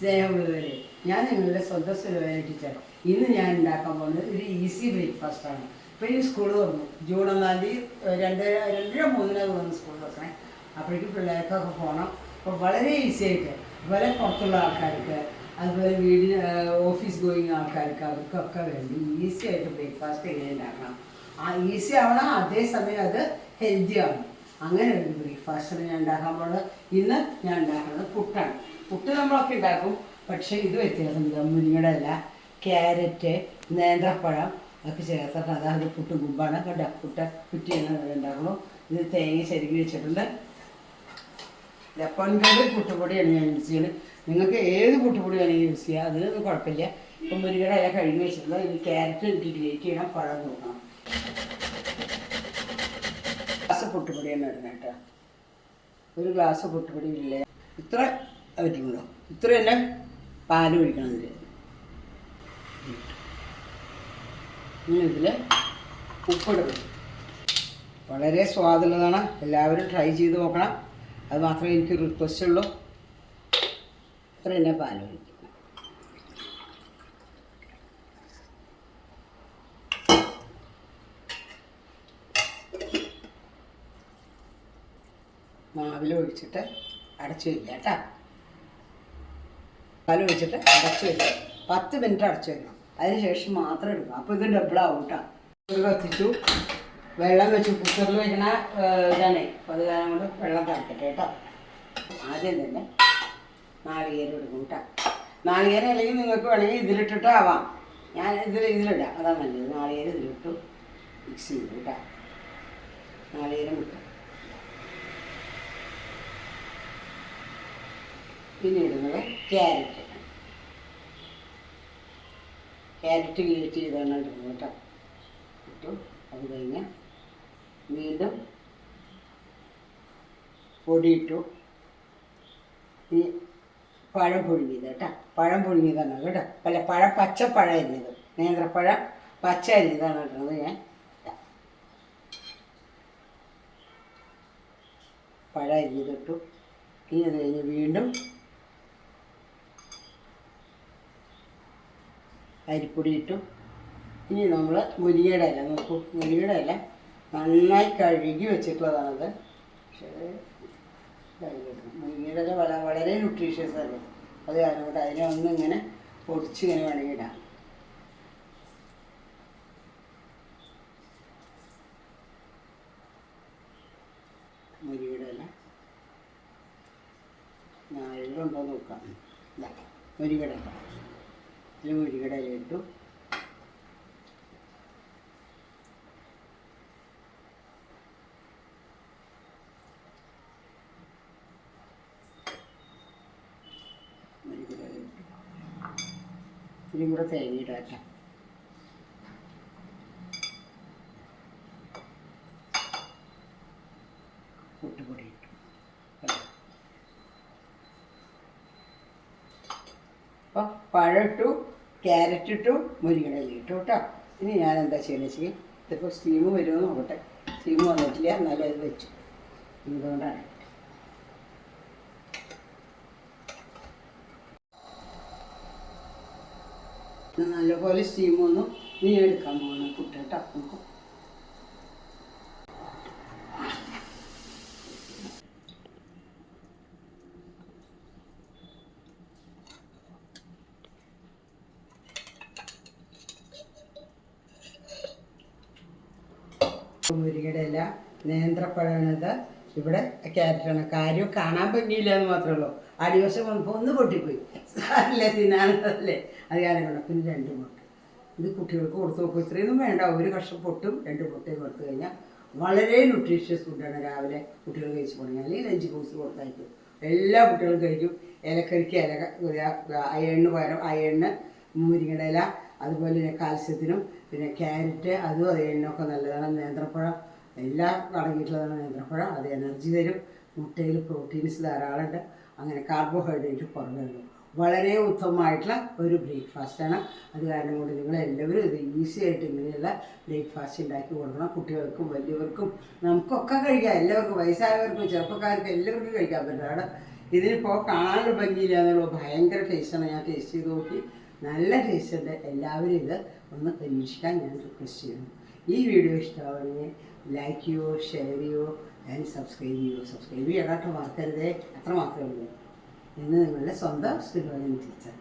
സ്നേഹമുള്ളവരെ ഞാൻ നിങ്ങളുടെ സ്വന്തം സുലഭന ടീച്ചർ. ഇന്ന് ഞാൻ ഉണ്ടാക്കാൻ പോകുന്നത് ഒരു ഈസി ബ്രേക്ക്ഫാസ്റ്റ് ആണ്. ഇപ്പോൾ ഈ സ്കൂൾ തുറന്നു. ജൂൺ ഒന്നാം തീയതി രണ്ട് രണ്ടര മൂന്നിനാ തോന്നുന്നു സ്കൂൾ തുറക്കണേ. അപ്പോഴേക്കും പിള്ളേർക്കൊക്കെ പോകണം അപ്പോൾ വളരെ ഈസി ആയിട്ട് അതുപോലെ പുറത്തുള്ള ആൾക്കാർക്ക് അതുപോലെ വീടിന് ഓഫീസ് ഗോയിങ് ആൾക്കാർക്ക് അവർക്കൊക്കെ വേണ്ടി ഈസി ആയിട്ട് ബ്രേക്ക്ഫാസ്റ്റ് എങ്ങനെ ഉണ്ടാക്കണം. ആ ഈസി ആവണം അതേസമയം അത് ഹെൽത്തി ആവണം. അങ്ങനെ ഒരു ബ്രേക്ക്ഫാസ്റ്റാണ് ഞാൻ ഉണ്ടാക്കാൻ പോകുന്നത്. ഇന്ന് ഞാൻ ഉണ്ടാക്കുന്നത് പുട്ടാണ്. പുട്ട് നമ്മളൊക്കെ ഉണ്ടാക്കും. പക്ഷേ ഇത് വ്യത്യാസമില്ല മുരിങ്ങയുടെ അല്ല ക്യാരറ്റ് നേന്ത്രപ്പഴം ഒക്കെ ചേർത്തിട്ട് അതായത് പുട്ട് കുമ്പാണ്. കണ്ട? പുട്ട് കുറ്റിയാണ് ഉണ്ടാക്കണം ഇത് തേങ്ങ ശരിക്ക് വെച്ചിട്ടുണ്ട്. ലപ്പൻകറി പുട്ടുപൊടിയാണ് ഞാൻ യൂസ് ചെയ്യുന്നത് നിങ്ങൾക്ക് ഏത് പുട്ടുപൊടി വേണമെങ്കിൽ യൂസ് ചെയ്യാം. അതിനൊന്നും കുഴപ്പമില്ല. ഇപ്പം മുരിങ്ങയുടെ ഇല കഴുകി വെച്ചിട്ടുണ്ട്. ഇത് ക്യാരറ്റ് എനിക്ക് ഗ്രേറ്റ് ചെയ്യണം. പഴം നോക്കണം ഗ്ലാസ് പുട്ടുപൊടിയാണ് ഇടുന്നത് കേട്ടോ. ഒരു ഗ്ലാസ് പുട്ടുപൊടി ഇല്ലേ? ഇത്ര പറ്റുള്ളൂ ഇത്ര തന്നെ പാൽ ഒഴിക്കണം ഇതിൽ ഇതിൽ ഉപ്പിടണം വളരെ സ്വാദുള്ളതാണ്. എല്ലാവരും ട്രൈ ചെയ്ത് നോക്കണം. അത് മാത്രമേ എനിക്ക് റിക്വസ്റ്റ് ഉള്ളൂ. ഇത്ര തന്നെ പാൽ ഒഴിക്കും. മാവിൽ ഒഴിച്ചിട്ട് അടച്ചു വയ്ക്കാം കേട്ടോ. പാൽ ഒഴിച്ചിട്ട് അടച്ചു വയ്ക്കുക പത്ത് മിനിറ്റ് അടച്ചു വയ്ക്കണം അതിന് ശേഷം മാത്രം എടുക്കുക അപ്പോൾ ഇത് ഡബിൾ കേട്ടോ കത്തിച്ചു. വെള്ളം വെച്ച് കുക്കറിൽ വെക്കണ ഇതാണേ. അപ്പോൾ അത് കാരണം കൊണ്ട് വെള്ളം തിളക്കട്ടെ കേട്ടോ ആദ്യം തന്നെ നാളികേരം എടുക്കും കേട്ടോ നാളികേരം അല്ലെങ്കിൽ നിങ്ങൾക്ക് വേണമെങ്കിൽ ഇതിലിട്ടിട്ട് ആവാം. ഞാൻ ഇതിൽ ഇതിലിടാം. അതാണ് നല്ലത്. നാളികേരം ഇതിലിട്ടു മിക്സ് ചെയ്തു കേട്ടോ നാളികേരം ഇട്ടു. പിന്നെ ഇടുന്നത് ക്യാരറ്റ്. ക്യാരറ്റ് ഗ്രേറ്റ് ചെയ്താണ് ഇടുന്നത് കേട്ടോ. ഇട്ടു അത് കഴിഞ്ഞ് വീണ്ടും പൊടിയിട്ടു. ഈ പഴം പുഴുങ്ങിയത് കേട്ടോ. പഴം പുഴുങ്ങിയതാണ് കേട്ടോ. അല്ല പഴം പച്ച പഴം അരിഞ്ഞത്. നേന്ത്രപ്പഴം പച്ച അരിഞ്ഞതാണ് ഇടുന്നത് ഞാൻ. പഴം അരിഞ്ഞതിട്ടു. ഇനി അത് കഴിഞ്ഞ് വീണ്ടും അരിപ്പൊടി ഇട്ടു ഇനി നമ്മൾ മുരിങ്ങയുടെ ഇല നോക്കൂ. മുരിങ്ങയുടെ ഇല നന്നായി കഴുകി വെച്ചിട്ടുള്ളതാണത്. പക്ഷേ. മുരിങ്ങയുടെ ഇല വളരെ വളരെ ന്യൂട്രീഷ്യസ് അല്ലേ അത് കാരണം കൊണ്ട് അതിനെ ഒന്ന് ഇങ്ങനെ പൊടിച്ച് ഇങ്ങനെ വേണമെങ്കിൽ ഇടാം. മുരിയുടെ ഇല. നാളിലുണ്ടോ നോക്കാം. ഇതാ മുരിങ്ങയുടെ ഇല. മുരിങ്ങയുടെ ഇല ഇട്ടു. ഇതിലും കൂടെ പുട്ടുപൊടി ഇട്ടു കണ്ടോ? അപ്പോൾ പഴം ഇട്ടു ക്യാരറ്റ് ഇട്ടു മുരിങ്ങടയിൽ ഇട്ടു കേട്ടോ. ഇനി ഞാൻ എന്താ ചെയ്യണമെന്ന് വെച്ചാൽ ഇതിപ്പോൾ സ്റ്റീം വരുമെന്ന് നോക്കട്ടെ. സ്റ്റീം വന്നിട്ടില്ല എന്നാലും അത് വെച്ചു. എന്തുകൊണ്ടാണ് നല്ലപോലെ സ്റ്റീം വന്നു. നീ എടുക്കാൻ പോകണം പുട്ട് കേട്ടോ മുരിങ്ങയുടെ ഇല നേന്ത്രപ്പഴമാണിത് ഇവിടെ ക്യാരറ്റാണ് കാര്യം കാണാൻ പറ്റിയില്ല എന്ന് മാത്രമേ ഉള്ളൂ അടിവശം വന്നപ്പോൾ ഒന്ന് പൊട്ടിപ്പോയി സാറല്ലേ തിന്നാനല്ലേ അത് കാരണം കൊണ്ട് പിന്നെ രണ്ട് പൊട്ട് ഇത് കുട്ടികൾക്ക് കൊടുത്തു നോക്കും ഇത്രയൊന്നും വേണ്ട ഒരു കഷ്ണം പൊട്ടും രണ്ട് പൊട്ടേ കൊടുത്തു കഴിഞ്ഞാൽ വളരെ ന്യൂട്രീഷ്യസ് ഫുഡാണ് രാവിലെ കുട്ടികൾ കഴിച്ചു തുടങ്ങി അല്ലെങ്കിൽ ലഞ്ച് ബോക്സ് കൊടുത്തയക്കും എല്ലാ കുട്ടികളും കഴിക്കും ഇലക്കറിക്ക് ഇല അയണിന് പകരം അയണിന് മുരിങ്ങയുടെ ഇല അതുപോലെ തന്നെ കാൽസ്യത്തിനും പിന്നെ ക്യാരറ്റ് അതും എന്നൊക്കെ നല്ലതാണ്. നേന്ത്രപ്പഴം എല്ലാം അടങ്ങിയിട്ടുള്ളതാണ് നേന്ത്രപ്പഴം. അത് എനർജി തരും. മുട്ടയിൽ പ്രോട്ടീൻസ് ധാരാളമുണ്ട്. അങ്ങനെ കാർബോഹൈഡ്രേറ്റ് കുറവുള്ളൂ വളരെ ഉത്തമമായിട്ടുള്ള ഒരു ബ്രേക്ക്ഫാസ്റ്റാണ് അത് കാരണം കൊണ്ട് നിങ്ങൾ എല്ലാവരും ഇത് ഈസി ആയിട്ട് ഇങ്ങനെയുള്ള ബ്രേക്ക്ഫാസ്റ്റ് ഉണ്ടാക്കി കൊടുക്കണം. കുട്ടികൾക്കും വലിയവർക്കും നമുക്കൊക്കെ കഴിക്കാം. എല്ലാവർക്കും വയസ്സായവർക്കും ചെറുപ്പക്കാർക്കും എല്ലാവർക്കും കഴിക്കാൻ പറ്റുന്നതാണ്. ഇതിനിപ്പോൾ കാണാനുള്ള ഭംഗിയില്ല എന്നുള്ളൂ ഭയങ്കര ടേസ്റ്റാണ് ഞാൻ ടേസ്റ്റ് ചെയ്ത് നോക്കി. നല്ല ടേസ്റ്റ് ഉണ്ട് എല്ലാവരും ഇത് ഒന്ന് പരീക്ഷിക്കാൻ ഞാൻ റിക്വസ്റ്റ് ചെയ്യുന്നു. ഈ വീഡിയോ ഇഷ്ടമാവണമെങ്കിൽ ലൈക്ക് ചെയ്യൂ ഷെയർ ചെയ്യൂ ആൻഡ് സബ്സ്ക്രൈബ് ചെയ്യൂ. സബ്സ്ക്രൈബ് ചെയ്യാനായിട്ട് മറക്കരുതേ അത്ര മാത്രമേ ഉള്ളൂ. ഇന്ന് നിങ്ങളുടെ സ്വന്തം സ്റ്റുഡിയോ ടീച്ചർ